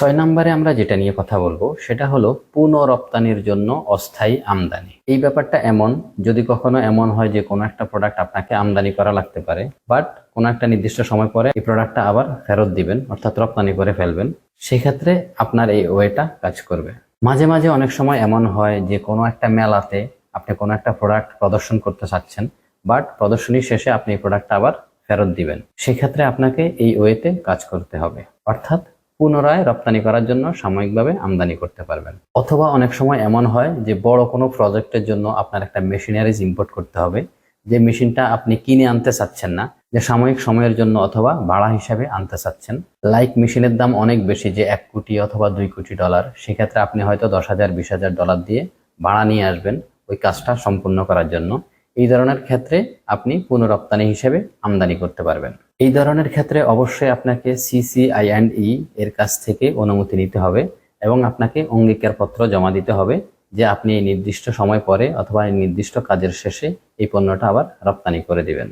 ছয় নম্বরে আমরা যেটা নিয়ে কথা বলব, সেটা হলো পুনরপ্তানির জন্য অস্থায়ী আমদানি। এই ব্যাপারটা এমন, যদি কখনো এমন হয় যে কোনো একটা প্রোডাক্ট আপনাকে আমদানি করা লাগতে পারে বাট কোনো একটা নির্দিষ্ট সময় পরে এই প্রোডাক্টটা আবার ফেরত দিবেন, অর্থাৎ রপ্তানি করে ফেলবেন, সেক্ষেত্রে আপনার এই ওয়েটা কাজ করবে। মাঝে মাঝে অনেক সময় এমন হয় যে কোনো একটা মেলাতে আপনি কোনো একটা প্রোডাক্ট প্রদর্শন করতে চাচ্ছেন বাট প্রদর্শনী শেষে আপনি এই প্রোডাক্টটা আবার ফেরত দিবেন। সেক্ষেত্রে আপনাকে এই ওয়েতে কাজ করতে হবে। অর্থাৎ পুনরায় রপ্তানি করার জন্য সাময়িকভাবে আমদানি করতে পারবেন। অথবা অনেক সময় এমন হয় যে বড় কোনো প্রজেক্টের জন্য আপনার একটা মেশিনারিজ ইম্পোর্ট করতে হবে, যে মেশিনটা আপনি কিনে আনতে চাচ্ছেন না, যে সাময়িক সময়ের জন্য অথবা ভাড়া হিসাবে আনতে চাচ্ছেন। লাইক মেশিনের দাম অনেক বেশি যে এক কোটি অথবা দুই কোটি ডলার সেক্ষেত্রে আপনি হয়তো দশ হাজার, বিশ হাজার ডলার দিয়ে ভাড়া নিয়ে আসবেন ওই কাজটা সম্পূর্ণ করার জন্য। এই ধরনের ক্ষেত্রে আপনি পুনরপ্তানি হিসেবে আমদানি করতে পারবেন। এই ধরনের ক্ষেত্রে অবশ্যই আপনাকে সিসিআই অ্যান্ড ই এর কাছ থেকে অনুমতি নিতে হবে এবং আপনাকে অঙ্গীকারপত্র জমা দিতে হবে যে আপনি এই নির্দিষ্ট সময় পরে অথবা এই নির্দিষ্ট কাজের শেষে এই পণ্যটা আবার রপ্তানি করে দিবেন।